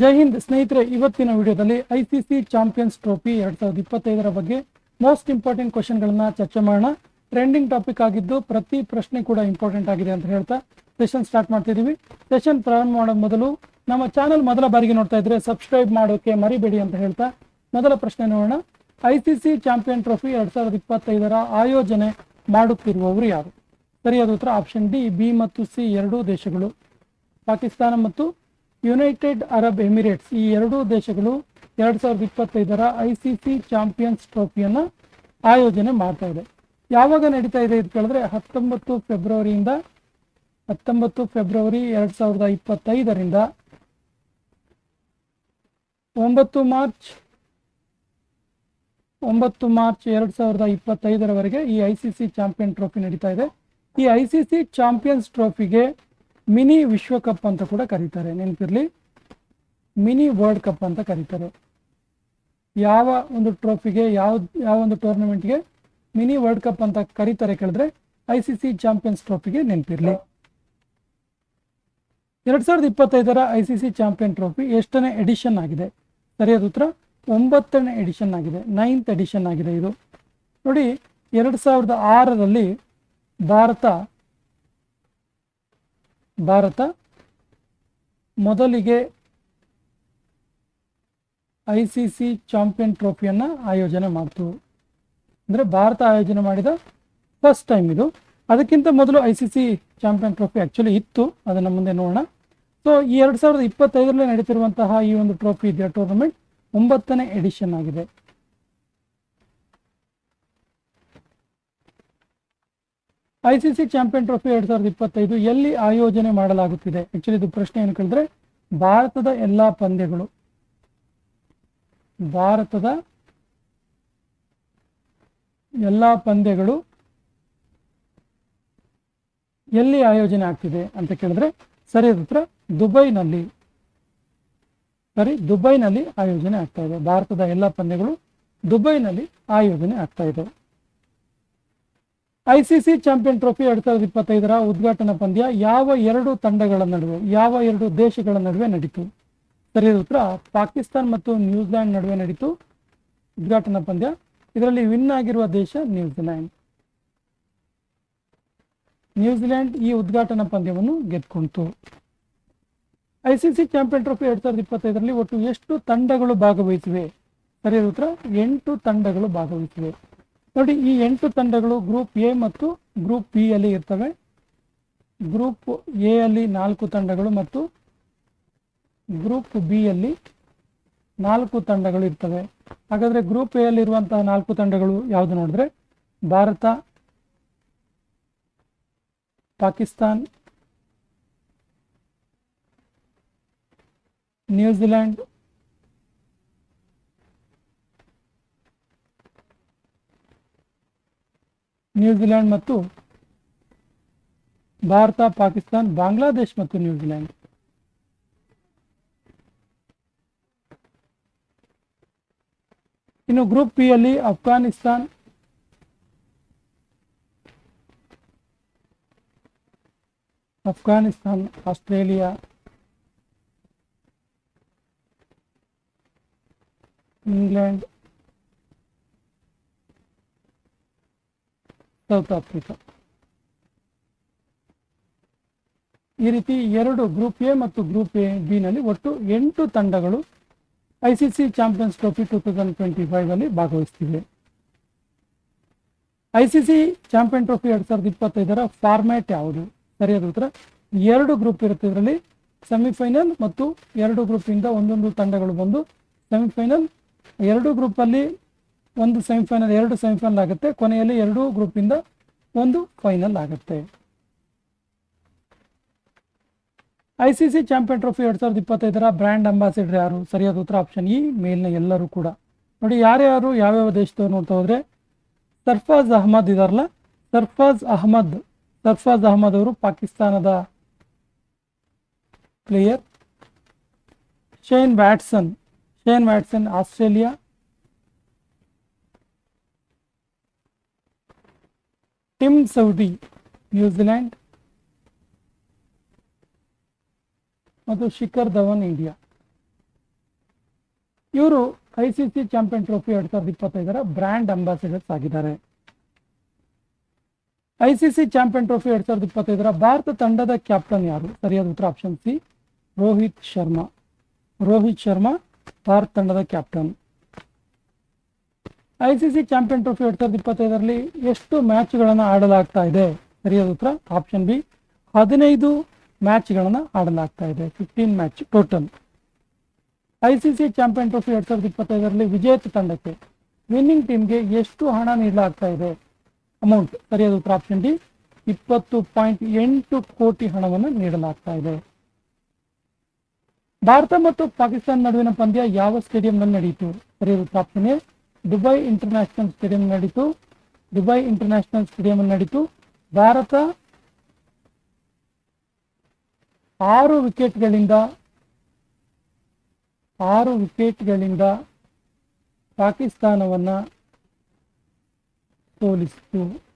ಜೈ ಹಿಂದ್ ಸ್ನೇಹಿತರೆ, ಇವತ್ತಿನ ವಿಡಿಯೋದಲ್ಲಿ I C C champions trophy ಎರಡ್ ಸಾವಿರದ ಇಪ್ಪತ್ತೈದರ ಬಗ್ಗೆ ಮೋಸ್ಟ್ ಇಂಪಾರ್ಟೆಂಟ್ ಕ್ವಶನ್ಗಳನ್ನ ಚರ್ಚೆ ಮಾಡೋಣ. ಟ್ರೆಂಡಿಂಗ್ ಟಾಪಿಕ್ ಆಗಿದ್ದು ಪ್ರತಿ ಪ್ರಶ್ನೆ ಕೂಡ ಇಂಪಾರ್ಟೆಂಟ್ ಆಗಿದೆ ಅಂತ ಹೇಳ್ತಾ ಸೆಷನ್ ಸ್ಟಾರ್ಟ್ ಮಾಡ್ತಿದೀವಿ ಸೆಷನ್ ಪ್ರಾರಂಭ ಮಾಡೋ ಮೊದಲು ನಮ್ಮ ಚಾನಲ್ ಮೊದಲ ಬಾರಿಗೆ ನೋಡ್ತಾ ಇದ್ರೆ ಸಬ್ಸ್ಕ್ರೈಬ್ ಮಾಡೋಕೆ ಮರಿಬೇಡಿ ಅಂತ ಹೇಳ್ತಾ ಮೊದಲ ಪ್ರಶ್ನೆ ನೋಡೋಣ. I C C champion trophy ಎರಡ್ ಸಾವಿರದ ಇಪ್ಪತ್ತೈದರ ಆಯೋಜನೆ ಮಾಡುತ್ತಿರುವವರು ಯಾರು? ಸರಿಯಾದ ಉತ್ತರ ಆಪ್ಷನ್ ಡಿ, ಬಿ ಮತ್ತು ಸಿ ಎರಡೂ ದೇಶಗಳು. ಪಾಕಿಸ್ತಾನ ಮತ್ತು ಯುನೈಟೆಡ್ ಅರಬ್ ಎಮಿರೇಟ್ಸ್ ಈ ಎರಡೂ ದೇಶಗಳು ಎರಡ್ ಸಾವಿರದ ಇಪ್ಪತ್ತೈದರ ಐ ಸಿ ಸಿ ಚಾಂಪಿಯನ್ಸ್ ಟ್ರೋಫಿಯನ್ನು ಆಯೋಜನೆ ಮಾಡ್ತಾ ಇದೆ. ಯಾವಾಗ ನಡೀತಾ ಇದೆ ಅಂತ ಕೇಳಿದ್ರೆ ಹತ್ತೊಂಬತ್ತು ಫೆಬ್ರವರಿಯಿಂದ ಹತ್ತೊಂಬತ್ತು ಫೆಬ್ರವರಿ ಎರಡ್ ಸಾವಿರದ ಇಪ್ಪತ್ತೈದರಿಂದ ಒಂಬತ್ತು ಮಾರ್ಚ್ ಒಂಬತ್ತು ಮಾರ್ಚ್ ಎರಡ್ ಸಾವಿರದ ಇಪ್ಪತ್ತೈದರವರೆಗೆ ಈ I C C champion trophy ನಡೀತಾ ಇದೆ. ಈ ಐ ಸಿ ಸಿ ಚಾಂಪಿಯನ್ಸ್ ಟ್ರೋಫಿಗೆ ಮಿನಿ ವಿಶ್ವಕಪ್ ಅಂತ ಕೂಡ ಕರೀತಾರೆ, ನೆನಪಿರ್ಲಿ? ಮಿನಿ ವರ್ಲ್ಡ್ ಕಪ್ ಅಂತ ಕರೀತಾರೆ. ಯಾವ ಒಂದು ಟ್ರೋಫಿಗೆ, ಯಾವ ಯಾವ ಒಂದು ಟೂರ್ನಮೆಂಟ್ಗೆ ಮಿನಿ ವರ್ಲ್ಡ್ ಕಪ್ ಅಂತ ಕರೀತಾರೆ ಕೇಳಿದ್ರೆ ಐ ಸಿ ಸಿ ಚಾಂಪಿಯನ್ಸ್ ಟ್ರೋಫಿಗೆ ನೆನಪಿರ್ಲಿ. ಎರಡ್ ಸಾವಿರದ ಇಪ್ಪತ್ತೈದರ I C C champion trophy ಎಷ್ಟನೇ ಎಡಿಷನ್ ಆಗಿದೆ? ಸರಿಯಾದ ಉತ್ತರ? ಒಂಬತ್ತನೇ ಎಡಿಷನ್ ಆಗಿದೆ, ನೈನ್ತ್ ಎಡಿಷನ್ ಆಗಿದೆ ಇದು. ನೋಡಿ, ಎರಡು ಸಾವಿರದ ಆರರಲ್ಲಿ ಭಾರತ ಭಾರತ ಮೊದಲಿಗೆ ಐ ಸಿ ಸಿ ಚಾಂಪಿಯನ್ ಟ್ರೋಫಿಯನ್ನು ಆಯೋಜನೆ ಮಾಡ್ತು. ಅಂದರೆ ಭಾರತ ಆಯೋಜನೆ ಮಾಡಿದ ಫಸ್ಟ್ ಟೈಮ್ ಇದು. ಅದಕ್ಕಿಂತ ಮೊದಲು I C C champion trophy actually ಇತ್ತು. ಅದನ್ನು ಮುಂದೆ ನೋಡೋಣ. ಸೊ ಈ ಎರಡು ಸಾವಿರದ ಇಪ್ಪತ್ತೈದರಲ್ಲಿ ನಡೀತಿರುವಂತಹ ಈ ಒಂದು ಟ್ರೋಫಿ ಇದೆಯಾ ಟೂರ್ನಮೆಂಟ್ ಒಂಬತ್ತನೇ ಎಡಿಷನ್ ಆಗಿದೆ. I C C champion trophy ಎರಡ್ ಸಾವಿರದ ಇಪ್ಪತ್ತೈದು ಎಲ್ಲಿ ಆಯೋಜನೆ ಮಾಡಲಾಗುತ್ತಿದೆ? ಆಕ್ಚುಲಿ ಇದು ಪ್ರಶ್ನೆ ಏನು ಕೇಳಿದ್ರೆ, ಭಾರತದ ಎಲ್ಲಾ ಪಂದ್ಯಗಳು. ಭಾರತದ ಎಲ್ಲಾ ಪಂದ್ಯಗಳು ಎಲ್ಲಿ ಆಯೋಜನೆ ಆಗ್ತಿದೆ ಅಂತ ಕೇಳಿದ್ರೆ, ಸರಿ ಉತ್ತರ, ದುಬೈನಲ್ಲಿ. ಸರಿ, ದುಬೈನಲ್ಲಿ ಆಯೋಜನೆ ಆಗ್ತಾ ಇದೆ. ಭಾರತದ ಎಲ್ಲ ಪಂದ್ಯಗಳು ದುಬೈನಲ್ಲಿ ಆಯೋಜನೆ ಆಗ್ತಾ ಇದೆ. I C C champion trophy ಎರಡ್ ಸಾವಿರದ ಇಪ್ಪತ್ತೈದರ ಉದ್ಘಾಟನಾ ಪಂದ್ಯ ಯಾವ ಎರಡು ತಂಡಗಳ ನಡುವೆ, ಯಾವ ಎರಡು ದೇಶಗಳ ನಡುವೆ ನಡೀತು? ಸರಿಯಾದ ಉತ್ತರ ಪಾಕಿಸ್ತಾನ್ ಮತ್ತು ನ್ಯೂಜಿಲ್ಯಾಂಡ್ ನಡುವೆ ನಡೀತು ಉದ್ಘಾಟನಾ ಪಂದ್ಯ. ಇದರಲ್ಲಿ ವಿನ್ ಆಗಿರುವ ದೇಶ ನ್ಯೂಜಿಲ್ಯಾಂಡ್. ನ್ಯೂಜಿಲ್ಯಾಂಡ್ ಈ ಉದ್ಘಾಟನಾ ಪಂದ್ಯವನ್ನು ಗೆದ್ಕೊಂತು I C C champion trophy ಎರಡ್ ಸಾವಿರದ ಇಪ್ಪತ್ತೈದರಲ್ಲಿ ಒಟ್ಟು ಎಷ್ಟು ತಂಡಗಳು ಭಾಗವಹಿಸಿವೆ? ಸರಿಯಾದ ಉತ್ತರ ಎಂಟು ತಂಡಗಳು ಭಾಗವಹಿಸಿವೆ. ನೋಡಿ, ಈ ಎಂಟು ತಂಡಗಳು ಗ್ರೂಪ್ ಎ ಮತ್ತು ಗ್ರೂಪ್ ಬಿ ಅಲ್ಲಿ ಇರ್ತವೆ. ಗ್ರೂಪ್ ಎ ಅಲ್ಲಿ ನಾಲ್ಕು ತಂಡಗಳು ಮತ್ತು ಗ್ರೂಪ್ ಬಿ ಅಲ್ಲಿ ನಾಲ್ಕು ತಂಡಗಳು ಇರ್ತವೆ. ಹಾಗಾದ್ರೆ ಗ್ರೂಪ್ ಎ ಅಲ್ಲಿ ಇರುವಂತಹ ನಾಲ್ಕು ತಂಡಗಳು ಯಾವುದು ನೋಡಿದ್ರೆ? ಭಾರತ, ಪಾಕಿಸ್ತಾನ್ ನ್ಯೂಜಿಲೆಂಡ್ ನ್ಯೂಜಿಲೆಂಡ್ ಮತ್ತು ಭಾರತ, ಪಾಕಿಸ್ತಾನ್, ಬಾಂಗ್ಲಾದೇಶ್ ಮತ್ತು ನ್ಯೂಜಿಲೆಂಡ್. ಇನ್ನು ಗ್ರೂಪ್ ಪಿ ಅಲ್ಲಿ Afghanistan Afghanistan, Australia, England South Africa. ಈ ರೀತಿ ಎರಡು ಗ್ರೂಪ್ ಎ ಮತ್ತು ಗ್ರೂಪ್ ಎ ಬಿ ನಲ್ಲಿ ಒಟ್ಟು ಎಂಟು ತಂಡಗಳು I C C champions trophy two thousand twenty five ಅಲ್ಲಿ ಭಾಗವಹಿಸ್ತಿವೆ. I C C champion trophy ಎರಡ್ ಸಾವಿರದ ಇಪ್ಪತ್ತೈದರ ಫಾರ್ಮ್ಯಾಟ್ ಯಾವುದು? ಸರಿಯಾದ ಉತ್ತರ, ಎರಡು ಗ್ರೂಪ್ ಇರುತ್ತೆ ಇದರಲ್ಲಿ. ಸೆಮಿಫೈನಲ್ ಮತ್ತು ಎರಡು ಗ್ರೂಪ್ ಇಂದ ಒಂದೊಂದು ತಂಡಗಳು ಬಂದು ಸೆಮಿಫೈನಲ್, ಎರಡು ಗ್ರೂಪ್ ಅಲ್ಲಿ ಒಂದು ಸೆಮಿಫೈನಲ್ ಎರಡು ಸೆಮಿಫೈನಲ್ ಆಗುತ್ತೆ. ಕೊನೆಯಲ್ಲಿ ಎರಡು ಗ್ರೂಪ್ ಇಂದ ಒಂದು ಫೈನಲ್ ಆಗುತ್ತೆ. I C C champion trophy ಎರಡ್ ಸಾವಿರದ ಇಪ್ಪತ್ತೈದರ ಬ್ರ್ಯಾಂಡ್ ಅಂಬಾಸಿಡರ್ ಯಾರು? ಸರಿಯಾದ ಉತ್ತರ ಆಪ್ಷನ್ ಈ ಮೇಲಿನ ಎಲ್ಲರೂ ಕೂಡ. ನೋಡಿ ಯಾರ್ಯಾರು ಯಾವ್ಯಾವ ದೇಶದವ್ರು ನೋಡ್ತಾ ಹೋದ್ರೆ, ಸರ್ಫಾಜ್ ಅಹಮದ್ ಇದಾರಲ್ಲ? ಸರ್ಫಾಜ್ ಅಹಮದ್ ಸರ್ಫಾಜ್ ಅಹಮದ್ ಅವರು ಪಾಕಿಸ್ತಾನದ player Shane Watson Shane Watson Australia. Tim Southee New Zealand ಮತ್ತು ಶಿಖರ್ ಧವನ್ ಇಂಡಿಯಾ. ಇವರು I C C champion trophy ಎರಡ್ ಸಾವಿರದ ಇಪ್ಪತ್ತೈದರ ಬ್ರ್ಯಾಂಡ್ ಅಂಬಾಸಿಡರ್ಸ್ ಆಗಿದ್ದಾರೆ. I C C champion trophy ಎರಡ್ ಸಾವಿರದ ಇಪ್ಪತ್ತೈದರ ಭಾರತ ತಂಡದ ಕ್ಯಾಪ್ಟನ್ ಯಾರು? ಸರಿಯಾದ ಉತ್ತರ ಆಪ್ಷನ್ ಸಿ, ರೋಹಿತ್ ಶರ್ಮಾ. ರೋಹಿತ್ ಶರ್ಮಾ, ಭಾರತ ತಂಡದ captain. I C C champion trophy ಎರಡ್ ಸಾವಿರದ ಇಪ್ಪತ್ತೈದರಲ್ಲಿ ಎಷ್ಟು ಮ್ಯಾಚ್ಗಳನ್ನು ಆಡಲಾಗ್ತಾ ಇದೆ? ಸರಿಯಾದ ಉತ್ತರ, ಆಪ್ಷನ್ ಬಿ, ಹದಿನೈದು ಮ್ಯಾಚ್ಗಳನ್ನು ಆಡಲಾಗ್ತಾ ಇದೆ, fifteen match total. I C C champion trophy ಎರಡ್ ಸಾವಿರದ ಇಪ್ಪತ್ತೈದರಲ್ಲಿ ವಿಜೇತ ತಂಡಕ್ಕೆ ವಿನ್ನಿಂಗ್ ಟೀಮ್ಗೆ ಎಷ್ಟು ಹಣ ನೀಡಲಾಗ್ತಾ ಇದೆ? ಅಮೌಂಟ್, ಸರಿಯಾದ ಉತ್ತರ, ಆಪ್ಷನ್ ಡಿ, ಇಪ್ಪತ್ತು ಪಾಯಿಂಟ್ ಎಂಟು ಕೋಟಿ ಹಣವನ್ನು ನೀಡಲಾಗ್ತಾ ಇದೆ. ಭಾರತ ಮತ್ತು ಪಾಕಿಸ್ತಾನ ನಡುವಿನ ಪಂದ್ಯ ಯಾವ ಸ್ಟೇಡಿಯಂನಲ್ಲಿ ನಡೆಯಿತು? ಸರಿಯಾದ ಉತ್ತರ, option A Dubai international stadium ನಡೀತು. ದುಬೈ ಇಂಟರ್ನ್ಯಾಷನಲ್ ಸ್ಟೇಡಿಯಂ ನಡೀತು. ಭಾರತ ಆರು ವಿಕೆಟ್ಗಳಿಂದ ಆರು ವಿಕೆಟ್ಗಳಿಂದ ಪಾಕಿಸ್ತಾನವನ್ನ ಸೋಲಿಸಿತು.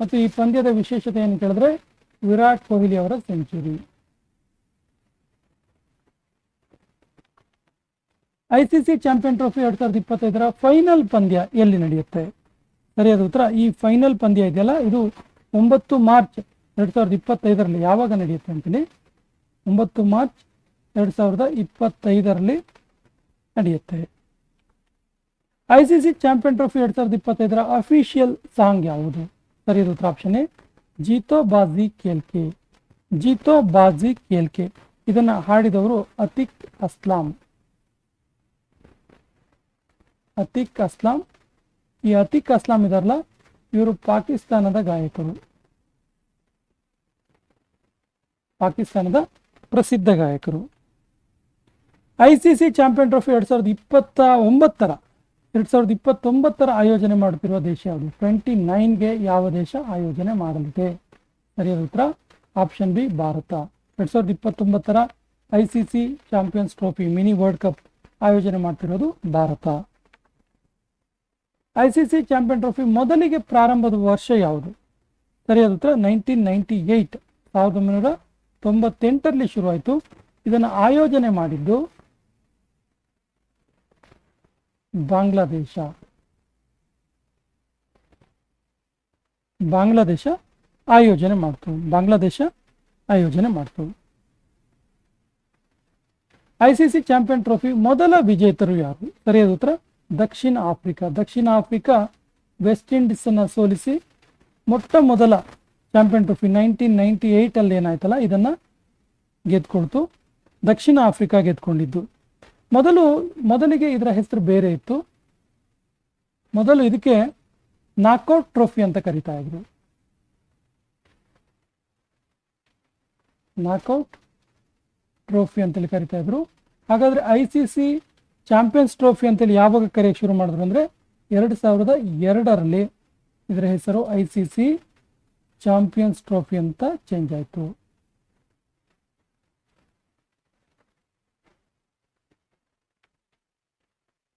ಮತ್ತು ಈ ಪಂದ್ಯದ ವಿಶೇಷತೆ ಏನು ಕೇಳಿದ್ರೆ ವಿರಾಟ್ ಕೊಹ್ಲಿ ಅವರ ಸೆಂಚುರಿ. ಐಸಿಸಿ ಚಾಂಪಿಯನ್ ಟ್ರೋಫಿ ಎರಡ್ ಸಾವಿರದ ಇಪ್ಪತ್ತೈದರ ಫೈನಲ್ ಪಂದ್ಯ ಎಲ್ಲಿ ನಡೆಯುತ್ತೆ? ಸರಿಯಾದ ಉತ್ತರ, ಈ ಫೈನಲ್ ಪಂದ್ಯ ಇದೆಯಲ್ಲ, ಇದು ಒಂಬತ್ತು ಮಾರ್ಚ್ ಎರಡ್ ಸಾವಿರದ ಇಪ್ಪತ್ತೈದರಲ್ಲಿ ಯಾವಾಗ ನಡೆಯುತ್ತೆ ಅಂತೇಳಿ ಒಂಬತ್ತು ಮಾರ್ಚ್ ಎರಡ್ ಸಾವಿರದ ಇಪ್ಪತ್ತೈದರಲ್ಲಿ ನಡೆಯುತ್ತೆ. ಐ ಚಾಂಪಿಯನ್ ಟ್ರೋಫಿ ಎರಡ್ ಸಾವಿರದ ಇಪ್ಪತ್ತೈದರ ಅಫಿಷಿಯಲ್ ಸಾಂಗ್ ಯಾವುದು? ಸರಿಯಾದ ಉತ್ತರ, ಆಪ್ಷನ್ ಎ, ಜೀತೋ ಬಾಜಿ ಕೇಲ್ಕೆ ಜೀತೋ ಬಾಜಿ ಕೇಲ್ಕೆ ಇದನ್ನು ಹಾಡಿದವರು ಅತಿಕ್ ಅಸ್ಲಾಂ. ಅತಿಕ್ ಅಸ್ಲಾಂ. ಈ ಅತಿಕ್ ಅಸ್ಲಾಂ ಇದಾರಲ್ಲ ಇವರು ಪಾಕಿಸ್ತಾನದ ಗಾಯಕರು. ಪಾಕಿಸ್ತಾನದ ಪ್ರಸಿದ್ಧ ಗಾಯಕರು. I C C champion trophy ಎರಡ್ ಸಾವಿರದ ಇಪ್ಪತ್ತ ಒಂಬತ್ತರ, ಎರಡ್ ಸಾವಿರದ ಇಪ್ಪತ್ತೊಂಬತ್ತರ ಆಯೋಜನೆ ಮಾಡುತ್ತಿರುವ ದೇಶ ಯಾವುದು? ಟ್ವೆಂಟಿ ನೈನ್ಗೆ ಯಾವ ದೇಶ ಆಯೋಜನೆ ಮಾಡಲಿದೆ? ಸರಿಯಾದ ಉತ್ತರ? Option B, Bharat. ಎರಡ್ ಸಾವಿರದ ಇಪ್ಪತ್ತೊಂಬತ್ತರ I C C champions trophy mini world cup ಆಯೋಜನೆ ಮಾಡ್ತಿರೋದು ಭಾರತ. ಐ ಚಾಂಪಿಯನ್ ಟ್ರೋಫಿ ಮೊದಲಿಗೆ ಪ್ರಾರಂಭದ ವರ್ಷ ಯಾವುದು? ಸರಿಯಾದ ಉತ್ತರ ನೈನ್ಟೀನ್ ನೈಂಟಿ ಏಯ್ಟ್ ಸಾವಿರದ ಒಂಬೈನೂರ ತೊಂಬತ್ತೆಂಟರಲ್ಲಿ ಶುರುವಾಯಿತು. ಇದನ್ನು ಆಯೋಜನೆ ಮಾಡಿದ್ದು ಬಾಂಗ್ಲಾದೇಶ. ಬಾಂಗ್ಲಾದೇಶ ಆಯೋಜನೆ ಮಾಡ್ತು. ಬಾಂಗ್ಲಾದೇಶ ಆಯೋಜನೆ ಮಾಡ್ತು. ಐಸಿಸಿ ಚಾಂಪಿಯನ್ ಟ್ರೋಫಿ ಮೊದಲ ವಿಜೇತರು ಯಾರು? ಸರಿಯಾದ ಉತ್ತರ ದಕ್ಷಿಣ ಆಫ್ರಿಕಾ ದಕ್ಷಿಣ ಆಫ್ರಿಕಾ ವೆಸ್ಟ್ ಇಂಡೀಸ್ ಅನ್ನ ಸೋಲಿಸಿ ಮೊಟ್ಟ ಮೊದಲ ಚಾಂಪಿಯನ್ ಟ್ರೋಫಿ ನೈನ್ಟೀನ್ ನೈನ್ಟಿ ಏಯ್ಟಲ್ಲಿ ಏನಾಯ್ತಲ್ಲ, ಇದನ್ನ ಗೆದ್ಕೊಳ್ತು, ದಕ್ಷಿಣ ಆಫ್ರಿಕಾ ಗೆದ್ಕೊಂಡಿದ್ದು. ಮೊದಲು, ಮೊದಲಿಗೆ ಇದರ ಹೆಸರು ಬೇರೆ ಇತ್ತು. ಮೊದಲು ಇದಕ್ಕೆ ನಾಕೌಟ್ ಟ್ರೋಫಿ ಅಂತ ಕರಿತಾ ಇದ್ರು. ನಾಕೌಟ್ ಟ್ರೋಫಿ ಅಂತೇಳಿ ಕರಿತಾ ಇದ್ರು. ಹಾಗಾದ್ರೆ I C C champions trophy ಅಂತೇಳಿ ಯಾವಾಗ ಕರೆಯಕ್ಕೆ ಶುರು ಮಾಡಿದ್ರು ಅಂದರೆ ಎರಡು ಸಾವಿರದ ಎರಡರಲ್ಲಿ. ಇದರ ಹೆಸರು I C C champions trophy ಅಂತ ಚೇಂಜ್ ಆಯಿತು.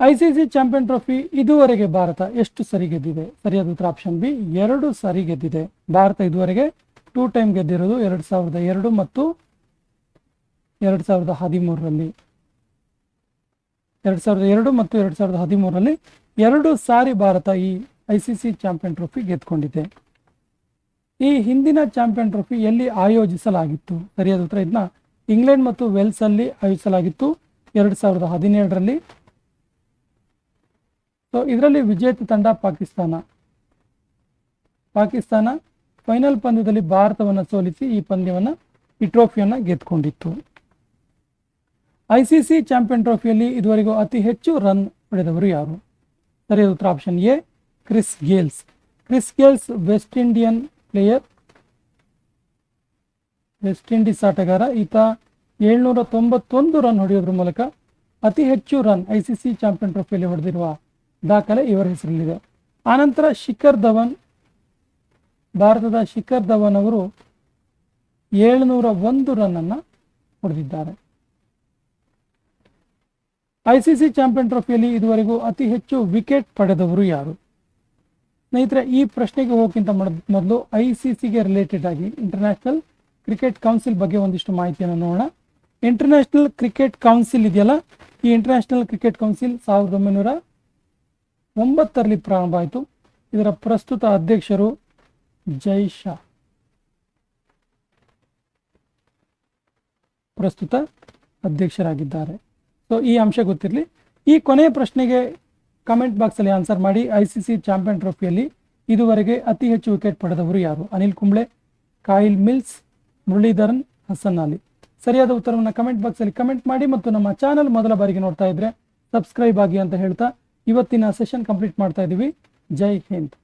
I C C champion trophy ಇದುವರೆಗೆ ಭಾರತ ಎಷ್ಟು ಸರಿ ಗೆದ್ದಿದೆ? ಸರಿಯಾದ ಉತ್ತರ ಆಪ್ಷನ್ ಬಿ, ಎರಡು ಸರಿ ಗೆದ್ದಿದೆ. ಭಾರತ ಇದುವರೆಗೆ ಟೂ ಟೈಮ್ ಗೆದ್ದಿರೋದು ಎರಡು ಸಾವಿರದ ಎರಡು ಮತ್ತು ಎರಡು ಸಾವಿರದ ಹದಿಮೂರರಲ್ಲಿ. ಎರಡು ಸಾವಿರದ ಎರಡು ಮತ್ತು ಎರಡು ಸಾವಿರದ ಹದಿಮೂರರಲ್ಲಿ ಎರಡು ಸಾರಿ ಭಾರತ ಈ I C C champion trophy ಗೆದ್ಕೊಂಡಿದೆ ಈ ಹಿಂದಿನ ಚಾಂಪಿಯನ್ ಟ್ರೋಫಿ ಎಲ್ಲಿ ಆಯೋಜಿಸಲಾಗಿತ್ತು? ಸರಿಯಾದ ಉತ್ತರ ಇದನ್ನ ಇಂಗ್ಲೆಂಡ್ ಮತ್ತು ವೆಲ್ಸ್ ಅಲ್ಲಿ ಆಯೋಜಿಸಲಾಗಿತ್ತು ಎರಡು ಸಾವಿರದ ಹದಿನೇಳರಲ್ಲಿ. ಸೊ ಇದರಲ್ಲಿ ವಿಜೇತ ತಂಡ ಪಾಕಿಸ್ತಾನ. ಪಾಕಿಸ್ತಾನ ಫೈನಲ್ ಪಂದ್ಯದಲ್ಲಿ ಭಾರತವನ್ನು ಸೋಲಿಸಿ ಈ ಪಂದ್ಯವನ್ನು ಈ ಟ್ರೋಫಿಯನ್ನು ಗೆದ್ಕೊಂಡಿತ್ತು ಐ ಚಾಂಪಿಯನ್ ಟ್ರೋಫಿಯಲ್ಲಿ ಇದುವರೆಗೂ ಅತಿ ಹೆಚ್ಚು ರನ್ ಪಡೆದವರು ಯಾರು? ಸರಿಯಾದ ಉತ್ತರ option A. Chris Gayles. Chris Gayles, West Indian player. West Indies ಆಟಗಾರ. ಈತ ಏಳ್ನೂರ ತೊಂಬತ್ತೊಂದು ರನ್ ಹೊಡೆಯೋದ್ರ ಮೂಲಕ ಅತಿ ಹೆಚ್ಚು run I C C champion ಟ್ರೋಫಿಯಲ್ಲಿ ಹೊಡೆದಿರುವ ದಾಖಲೆ ಇವರ ಹೆಸರಲ್ಲಿದೆ. ಆನಂತರ ಶಿಖರ್ ಧವನ್. ಭಾರತದ ಶಿಖರ್ ಧವನ್ ಅವರು ಏಳ್ನೂರ ಒಂದು ರನ್ನನ್ನು ಹೊಡೆದಿದ್ದಾರೆ. ಐ ಸಿ ಸಿ ಚಾಂಪಿಯನ್ ಟ್ರೋಫಿಯಲ್ಲಿ ಇದುವರೆಗೂ ಅತಿ ಹೆಚ್ಚು ವಿಕೆಟ್ ಪಡೆದವರು ಯಾರು? ಸ್ನೇಹಿತರೆ, ಈ ಪ್ರಶ್ನೆಗೆ ಹೋಗಿಂತ ಮೊದಲು ಐ ಸಿ ರಿಲೇಟೆಡ್ ಆಗಿ ಇಂಟರ್ನ್ಯಾಷನಲ್ ಕ್ರಿಕೆಟ್ ಕೌನ್ಸಿಲ್ ಬಗ್ಗೆ ಒಂದಿಷ್ಟು ಮಾಹಿತಿಯನ್ನು ನೋಡೋಣ. ಇಂಟರ್ನ್ಯಾಷನಲ್ ಕ್ರಿಕೆಟ್ ಕೌನ್ಸಿಲ್ ಇದೆಯಲ್ಲ? ಈ ಇಂಟರ್ನ್ಯಾಷನಲ್ ಕ್ರಿಕೆಟ್ ಕೌನ್ಸಿಲ್ ಸಾವಿರದ ಒಂಬೈನೂರ ಒಂಬತ್ತರಲ್ಲಿ ಪ್ರಾರಂಭ ಆಯಿತು. ಇದರ ಪ್ರಸ್ತುತ ಅಧ್ಯಕ್ಷರು ಜೈ ಶಾ. ಪ್ರಸ್ತುತ ಅಧ್ಯಕ್ಷರಾಗಿದ್ದಾರೆ. ಸೊ ಈ ಅಂಶ ಗೊತ್ತಿರಲಿ. ಈ ಕೊನೆಯ ಪ್ರಶ್ನೆಗೆ ಕಮೆಂಟ್ ಬಾಕ್ಸಲ್ಲಿ ಆನ್ಸರ್ ಮಾಡಿ ಐ ಸಿ ಸಿ ಚಾಂಪಿಯನ್ ಟ್ರೋಫಿಯಲ್ಲಿ ಇದುವರೆಗೆ ಅತಿ ಹೆಚ್ಚು ವಿಕೆಟ್ ಪಡೆದವರು ಯಾರು? Anil Kumble, Kyle Mills, Muralidharan, Hasan Ali. ಸರಿಯಾದ ಉತ್ತರವನ್ನು ಕಮೆಂಟ್ ಬಾಕ್ಸಲ್ಲಿ ಕಮೆಂಟ್ ಮಾಡಿ ಮತ್ತು ನಮ್ಮ ಚಾನಲ್ ಮೊದಲ ಬಾರಿಗೆ ನೋಡ್ತಾ ಇದ್ರೆ ಸಬ್ಸ್ಕ್ರೈಬ್ ಆಗಿ ಅಂತ ಹೇಳ್ತಾ ಇವತ್ತಿನ ಸೆಷನ್ ಕಂಪ್ಲೀಟ್ ಮಾಡ್ತಾ ಇದ್ದೀವಿ ಜೈ ಹಿಂದ್.